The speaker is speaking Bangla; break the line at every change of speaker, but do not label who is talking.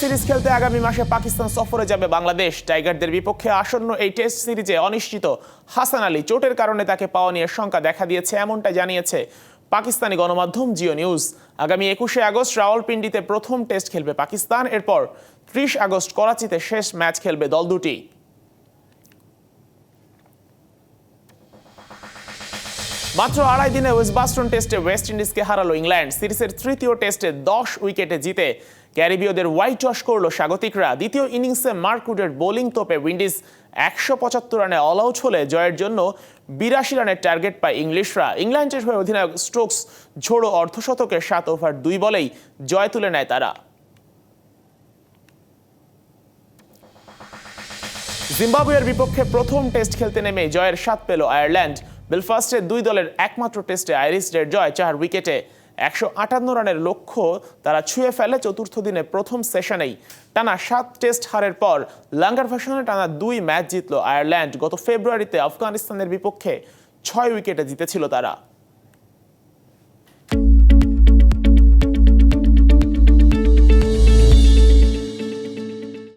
সিরিজ খেলতে আগামী মাসে পাকিস্তান সফরে যাবে বাংলাদেশ। টাইগারদের বিপক্ষে আসন্ন এই টেস্ট সিরিজে অনিশ্চিত হাসান আলী চোটের কারণে তাকে পাওয়া নিয়ে শঙ্কা দেখা দিয়েছে, এমনটা জানিয়েছে পাকিস্তানি গণমাধ্যম জিও নিউজ। আগামী একুশে আগস্ট রাওয়ালপিন্ডিতে প্রথম টেস্ট খেলবে পাকিস্তান, এরপর ত্রিশ আগস্ট করাচিতে শেষ ম্যাচ খেলবে দল দুটি। মাত্র আড়াই দিনে ওয়েস্টবাস্টন টেস্টে ওয়েস্ট ইন্ডিজকে হারালো ইংল্যান্ড। সিরিজের তৃতীয় টেস্টে দশ উইকেটে জিতে ক্যারিবীয়দের হোয়াইট ওয়াশ করল স্বাগতিকরা। দ্বিতীয় ইনিংসে মার্কুডের বোলিং তোপে উইন্ডিজ একশো পঁচাত্তর রানে অল আউট হলে জয়ের জন্য বিরাশি রানের টার্গেট পায় ইংলিশরা। ইংল্যান্ডের হয়ে অধিনায়ক স্টোকস ঝোড়ো অর্ধশতকে সাত ওভার দুই বলেই জয় তুলে নেয় তারা। জিম্বাবুয়ের বিপক্ষে প্রথম টেস্ট খেলতে নেমে জয়ের স্বাদ পেল আয়ারল্যান্ড। বেলফাস্টে দুই দলের একমাত্র টেস্টে আইরিশদের জয়, চার উইকেটে একশো আটান্ন রানের লক্ষ্য তারা ছুঁয়ে ফেলে চতুর্থ দিনে প্রথম সেশনেই। টানা সাত টেস্ট হারের পর লাঙ্গার ভাষণে টানা দুই ম্যাচ জিতল আয়ারল্যান্ড। গত ফেব্রুয়ারিতে আফগানিস্তানের বিপক্ষে ছয় উইকেটে জিতেছিল তারা।